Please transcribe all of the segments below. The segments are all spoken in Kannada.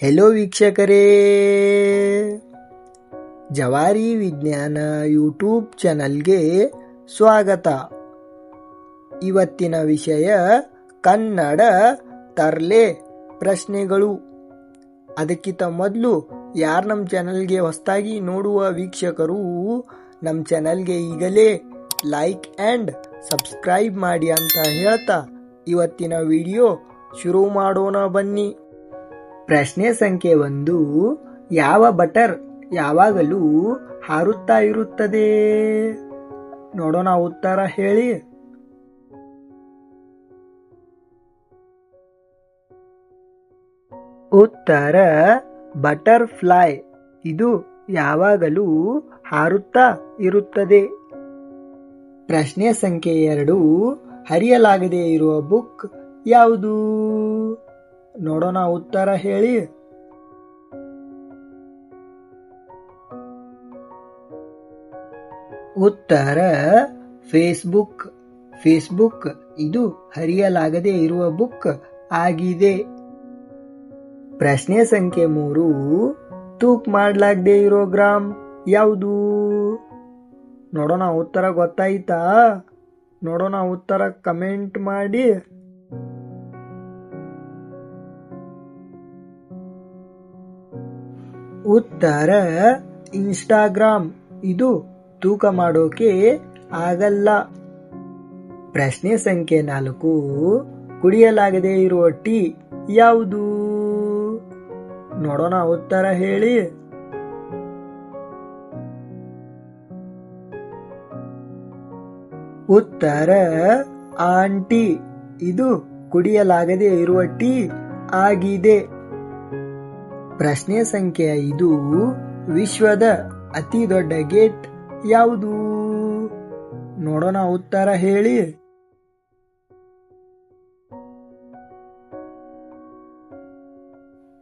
ಹೆಲೋ ವೀಕ್ಷಕರೇ. ಜವಾರಿ ವಿಜ್ಞಾನ ಯೂಟ್ಯೂಬ್ ಚಾನಲ್ಗೆ ಸ್ವಾಗತ. ಇವತ್ತಿನ ವಿಷಯ ಕನ್ನಡ ತರ್ಲೆ ಪ್ರಶ್ನೆಗಳು. ಅದಕ್ಕಿಂತ ಮೊದಲು ಯಾರು ನಮ್ಮ ಚಾನಲ್ಗೆ ಹೊಸದಾಗಿ ನೋಡುವ ವೀಕ್ಷಕರು ನಮ್ಮ ಚಾನಲ್ಗೆ ಈಗಲೇ ಲೈಕ್ ಆ್ಯಂಡ್ ಸಬ್ಸ್ಕ್ರೈಬ್ ಮಾಡಿ ಅಂತ ಹೇಳ್ತಾ ಇವತ್ತಿನ ವಿಡಿಯೋ ಶುರು ಮಾಡೋಣ ಬನ್ನಿ. ಪ್ರಶ್ನೆ ಸಂಖ್ಯೆ ಒಂದು, ಯಾವ ಬಟರ್ ಯಾವಾಗಲೂ ಹಾರುತ್ತಾ ಇರುತ್ತದೆ? ನೋಡೋಣ ಉತ್ತರ ಹೇಳಿ. ಉತ್ತರ, ಬಟರ್ಫ್ಲೈ ಇದು ಯಾವಾಗಲೂ ಹಾರುತ್ತಾ ಇರುತ್ತದೆ. ಪ್ರಶ್ನೆ ಸಂಖ್ಯೆ ಎರಡು, ಹರಿಯಲಾಗದೇ ಇರುವ ಬುಕ್ ಯಾವುದು? ನೋಡೋಣ ಉತ್ತರ ಹೇಳಿ. ಉತ್ತರ ಫೇಸ್ಬುಕ್ ಫೇಸ್ಬುಕ್ ಇದು ಹರಿಯಲಾಗದೆ ಇರುವ ಬುಕ್ ಆಗಿದೆ. ಪ್ರಶ್ನೆ ಸಂಖ್ಯೆ ಮೂರು, ತೂಕ್ ಮಾಡಲಾಗದೆ ಇರೋ ಗ್ರಾಮ್ ಯಾವುದು? ನೋಡೋಣ ಉತ್ತರ ಗೊತ್ತಾಯ್ತಾ? ನೋಡೋಣ ಉತ್ತರ ಕಮೆಂಟ್ ಮಾಡಿ. ಉತ್ತರ, ಇನ್ಸ್ಟಾಗ್ರಾಮ್, ಇದು ತೂಕ ಮಾಡೋಕೆ ಆಗಲ್ಲ. ಪ್ರಶ್ನೆ ಸಂಖ್ಯೆ ನಾಲ್ಕು, ಕುಡಿಯಲಾಗದೇ ಇರುವ ಟೀ ಯಾವುದು? ನೋಡೋಣ ಉತ್ತರ ಹೇಳಿ. ಉತ್ತರ, ಆಂಟಿ, ಇದು ಕುಡಿಯಲಾಗದೇ ಇರುವ ಟೀ ಆಗಿದೆ. ಪ್ರಶ್ನೆ ಸಂಖ್ಯೆ ಐದು, ವಿಶ್ವದ ಅತಿ ದೊಡ್ಡ ಗೇಟ್ ಯಾವುದು? ನೋಡೋಣ ಉತ್ತರ ಹೇಳಿ.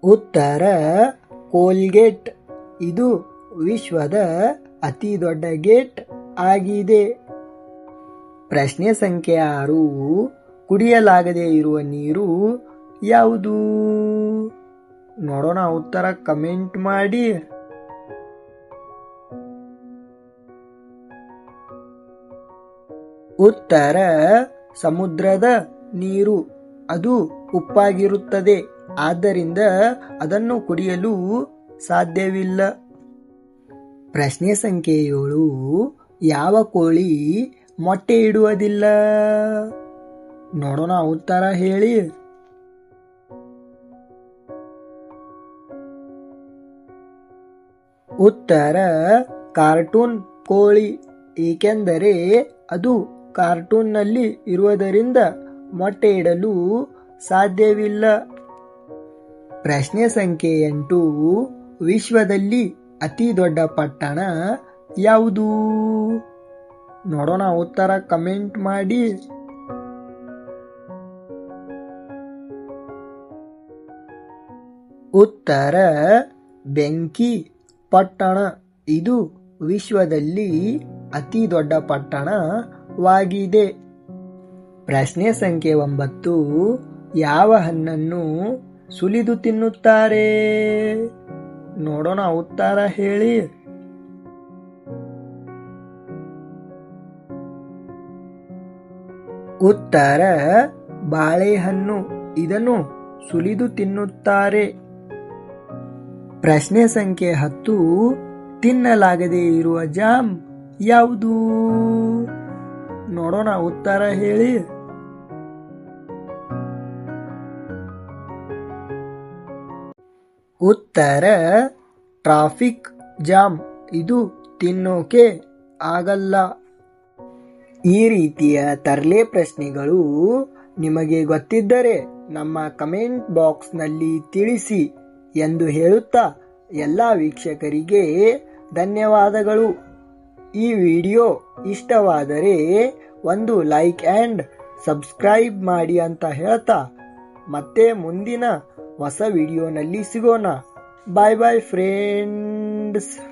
ಉತ್ತರ, ಕೋಲ್ಗೇಟ್. ಇದು ವಿಶ್ವದ ಅತಿ ದೊಡ್ಡ ಗೇಟ್ ಆಗಿದೆ. ಪ್ರಶ್ನೆ ಸಂಖ್ಯೆ ಆರು, ಕುಡಿಯಲಾಗದೇ ಇರುವ ನೀರು ಯಾವುದು? ನೋಡೋಣ ಉತ್ತರ ಕಮೆಂಟ್ ಮಾಡಿ. ಉತ್ತರ, ಸಮುದ್ರದ ನೀರು, ಅದು ಉಪ್ಪಾಗಿರುತ್ತದೆ, ಆದ್ದರಿಂದ ಅದನ್ನು ಕುಡಿಯಲು ಸಾಧ್ಯವಿಲ್ಲ. ಪ್ರಶ್ನೆ ಸಂಖ್ಯೆ ಏಳು, ಯಾವ ಕೋಳಿ ಮೊಟ್ಟೆ ಇಡುವುದಿಲ್ಲ? ನೋಡೋಣ ಉತ್ತರ ಹೇಳಿ. ಉತ್ತರ, ಕಾರ್ಟೂನ್ ಕೋಳಿ, ಏಕೆಂದರೆ ಅದು ಕಾರ್ಟೂನ್ನಲ್ಲಿ ಇರುವುದರಿಂದ ಮೊಟ್ಟೆ ಇಡಲು ಸಾಧ್ಯವಿಲ್ಲ. ಪ್ರಶ್ನೆ ಸಂಖ್ಯೆ ಎಂಟು, ವಿಶ್ವದಲ್ಲಿ ಅತಿ ದೊಡ್ಡ ಪಟ್ಟಣ ಯಾವುದು? ನೋಡೋಣ ಉತ್ತರ ಕಮೆಂಟ್ ಮಾಡಿ. ಉತ್ತರ, ಬೆಂಕಿ. ಪಟ್ಟಣ. ಇದು ವಿಶ್ವದಲ್ಲಿ ಅತಿ ದೊಡ್ಡ ಪಟ್ಟಣವಾಗಿದೆ. ಪ್ರಶ್ನೆ ಸಂಖ್ಯೆ ಒಂಬತ್ತು. ಯಾವ ಹಣ್ಣನ್ನು ಸುಲಿದು ತಿನ್ನುತ್ತಾರೆ? ನೋಡೋಣ ಉತ್ತರ ಹೇಳಿ. ಉತ್ತರ, ಬಾಳೆಹಣ್ಣು ಇದನ್ನು ಸುಲಿದು ತಿನ್ನುತ್ತಾರೆ. ಪ್ರಶ್ನೆ ಸಂಖ್ಯೆ ಹತ್ತು, ತಿನ್ನಲಾಗದೇ ಇರುವ ಜಾಮ್ ಯಾವುದು? ನೋಡೋಣ ಉತ್ತರ ಹೇಳಿ. ಉತ್ತರ, ಟ್ರಾಫಿಕ್ ಜಾಮ್. ಇದು ತಿನ್ನೋಕೆ ಆಗಲ್ಲ. ಈ ರೀತಿಯ ತರಲೆ ಪ್ರಶ್ನೆಗಳು ನಿಮಗೆ ಗೊತ್ತಿದ್ದರೆ ನಮ್ಮ ಕಮೆಂಟ್ ಬಾಕ್ಸ್ನಲ್ಲಿ ತಿಳಿಸಿ ಎಂದು ಹೇಳುತ್ತಾ ಎಲ್ಲ ವೀಕ್ಷಕರಿಗೆ ಧನ್ಯವಾದಗಳು. ಈ ವಿಡಿಯೋ ಇಷ್ಟವಾದರೆ ಒಂದು ಲೈಕ್ ಆ್ಯಂಡ್ ಸಬ್ಸ್ಕ್ರೈಬ್ ಮಾಡಿ ಅಂತ ಹೇಳ್ತಾ. ಮತ್ತೆ ಮುಂದಿನ ಹೊಸ ವಿಡಿಯೋನಲ್ಲಿ ಸಿಗೋಣ. ಬಾಯ್ ಬಾಯ್ ಫ್ರೆಂಡ್ಸ್